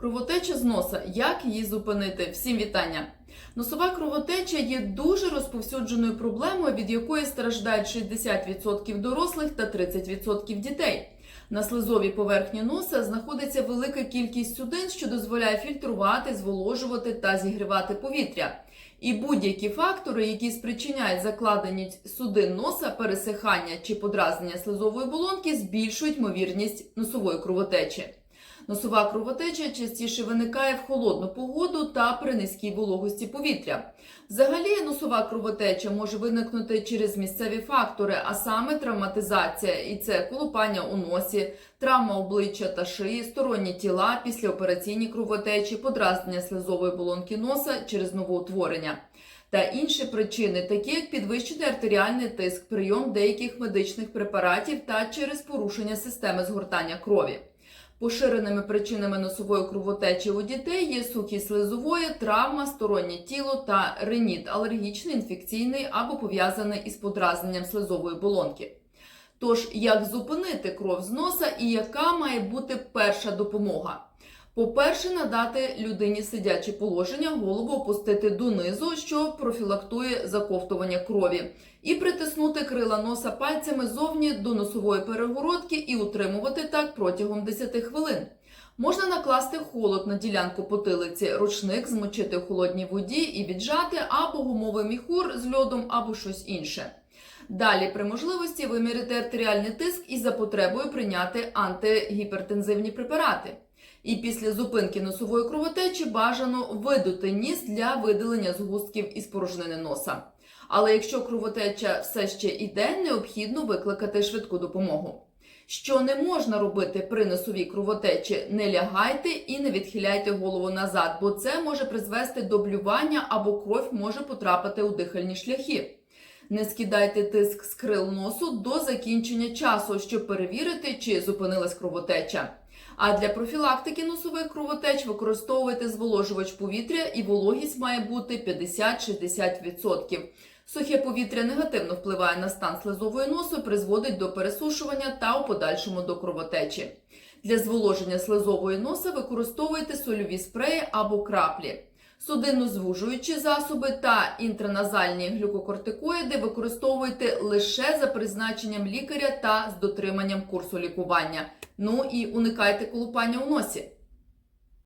Кровотеча з носа. Як її зупинити? Всім вітання! Носова кровотеча є дуже розповсюдженою проблемою, від якої страждають 60% дорослих та 30% дітей. На слизовій поверхні носа знаходиться велика кількість судин, що дозволяє фільтрувати, зволожувати та зігрівати повітря. І будь-які фактори, які спричиняють закладеність судин носа, пересихання чи подразнення слизової болонки, збільшують ймовірність носової кровотечі. Носова кровотеча частіше виникає в холодну погоду та при низькій вологості повітря. Взагалі, носова кровотеча може виникнути через місцеві фактори, а саме травматизація, і це колупання у носі, травма обличчя та шиї, сторонні тіла, післяопераційні кровотечі, подразнення слизової болонки носа через новоутворення. Та інші причини, такі як підвищений артеріальний тиск, прийом деяких медичних препаратів та через порушення системи згортання крові. Поширеними причинами носової кровотечі у дітей є сухість слизової, травма, стороннє тіло та реніт, алергічний, інфекційний або пов'язаний із подразненням слизової болонки. Тож, як зупинити кров з носа і яка має бути перша допомога? По-перше, надати людині сидяче положення, голову опустити донизу, що профілактує заковтування крові, і притиснути крила носа пальцями зовні до носової перегородки і утримувати так протягом 10 хвилин. Можна накласти холод на ділянку потилиці, ручник змочити в холодній воді і віджати, або гумовий міхур з льодом, або щось інше. Далі, при можливості, виміряти артеріальний тиск і за потребою прийняти антигіпертензивні препарати. І після зупинки носової кровотечі бажано видути ніс для видалення згустків із порожнини носа. Але якщо кровотеча все ще йде, необхідно викликати швидку допомогу. Що не можна робити при носовій кровотечі, не лягайте і не відхиляйте голову назад, бо це може призвести до блювання або кров може потрапити у дихальні шляхи. Не скидайте тиск з крил носу до закінчення часу, щоб перевірити, чи зупинилась кровотеча. А для профілактики носових кровотеч використовуйте зволожувач повітря і вологість має бути 50-60%. Сухе повітря негативно впливає на стан слизової носу, призводить до пересушування та у подальшому до кровотечі. Для зволоження слизової носа використовуйте сольові спреї або краплі. Судинно-звужуючі засоби та інтраназальні глюкокортикоїди використовуйте лише за призначенням лікаря та з дотриманням курсу лікування. Ну і уникайте колупання у носі.